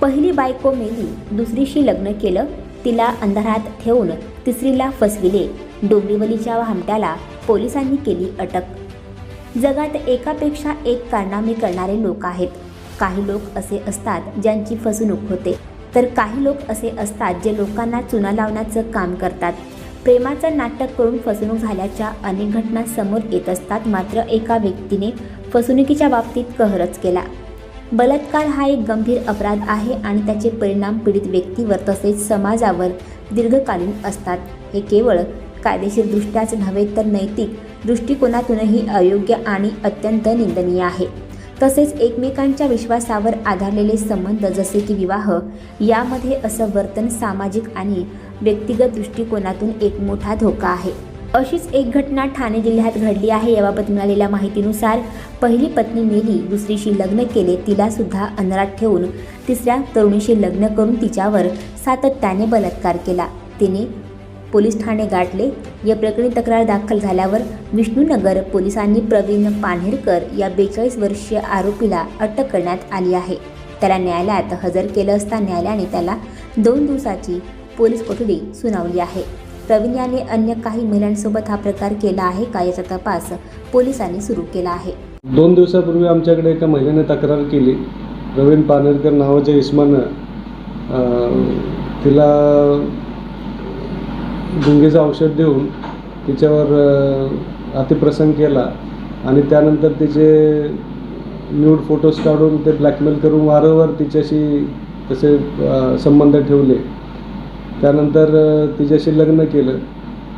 पहिली बायको मेली दुसरीशी लग्न केलं तिला अंधारात ठेवून तिसरीला फसविले. डोंबिवलीच्या भामट्याला पोलिसांनी केली अटक. जगात एकापेक्षा एक कारनामे करणारे लोक आहेत. काही लोक असे असतात ज्यांची फसवणूक होते. तर काही लोक असे असतात जे लोकांना चुना लावण्याचं काम करतात. प्रेमाचं नाटक करून फसवणूक झाल्याच्या अनेक घटना समोर येत असतात मात्र एका व्यक्तीने फसवणुकीच्या बाबतीत कहरच केला. बलात्कार हा एक गंभीर अपराध आहे आणि त्याचे परिणाम पीडित व्यक्तीवर तसेच समाजावर दीर्घकालीन असतात. हे केवळ कायदेशीरदृष्ट्याच नव्हे तर नैतिक दृष्टिकोनातूनही अयोग्य आणि अत्यंत निंदनीय आहे. तसेच एकमेकांच्या विश्वासावर आधारलेले संबंध जसे की विवाह यामध्ये असं वर्तन सामाजिक आणि व्यक्तिगत दृष्टिकोनातून एक मोठा धोका आहे. अशीच एक घटना ठाणे जिल्ह्यात घडली आहे. याबाबत मिळालेल्या माहितीनुसार पहिली पत्नी मेली दुसरीशी लग्न केले तिला सुद्धा ठेवून तिसऱ्या तरुणीशी लग्न करून तिच्यावर सातत्याने बलात्कार केला. तिने पोलीस ठाणे गाठले. या प्रकरणी तक्रार दाखल झाल्यावर विष्णूनगर पोलिसांनी प्रवीण पान्हेरकर या बेचाळीस वर्षीय आरोपीला अटक करण्यात आली आहे. त्याला न्यायालयात हजर केलं असता न्यायालयाने त्याला दोन दिवसाची पोलीस कोठडी सुनावली आहे. प्रवीण यांनी अन्य काही महिलांसोबत हा प्रकार केला आहे का याचा तपास पोलिसांनी सुरू केला आहे. दोन दिवसापूर्वी आमच्याकडे एका महिलेने तक्रार केली. प्रवीण पानेरकर नावाच्या इस्मानं तिला गुंगेचं औषध देऊन तिच्यावर अतिप्रसंग केला आणि त्यानंतर तिचे न्यूड फोटोज काढून ते ब्लॅकमेल करून वारंवार तिच्याशी तसे संबंध ठेवले. त्यानंतर तिच्याशी लग्न केलं.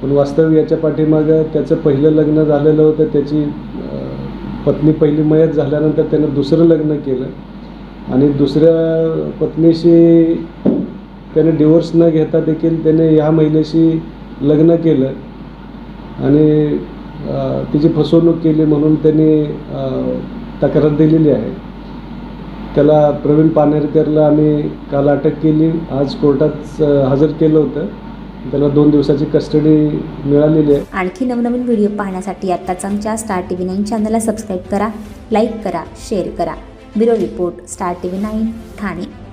पण वास्तव याच्या पाठीमागं त्याचं पहिलं लग्न झालेलं होतं. त्याची पत्नी पहिली मयत झाल्यानंतर त्यानं दुसरं लग्न केलं. आणि दुसऱ्या पत्नीशी त्याने डिवोर्स न घेता देखील त्याने ह्या महिलेशी लग्न केलं. आणि तिची फसवणूक केली म्हणून त्यांनी तक्रार दिलेली आहे. त्याला प्रवीण पानेरकरला आम्ही काल अटक केली. आज कोर्टात हजर केलं होतं. त्याला दोन दिवसाची कस्टडी मिळालेली आहे. आणखी नवनवीन व्हिडिओ पाहण्यासाठी आत्ताच आमच्या स्टार टी व्ही नाईन चॅनलला सबस्क्राईब करा लाईक करा शेअर करा. Bureau report star T V nine Thane.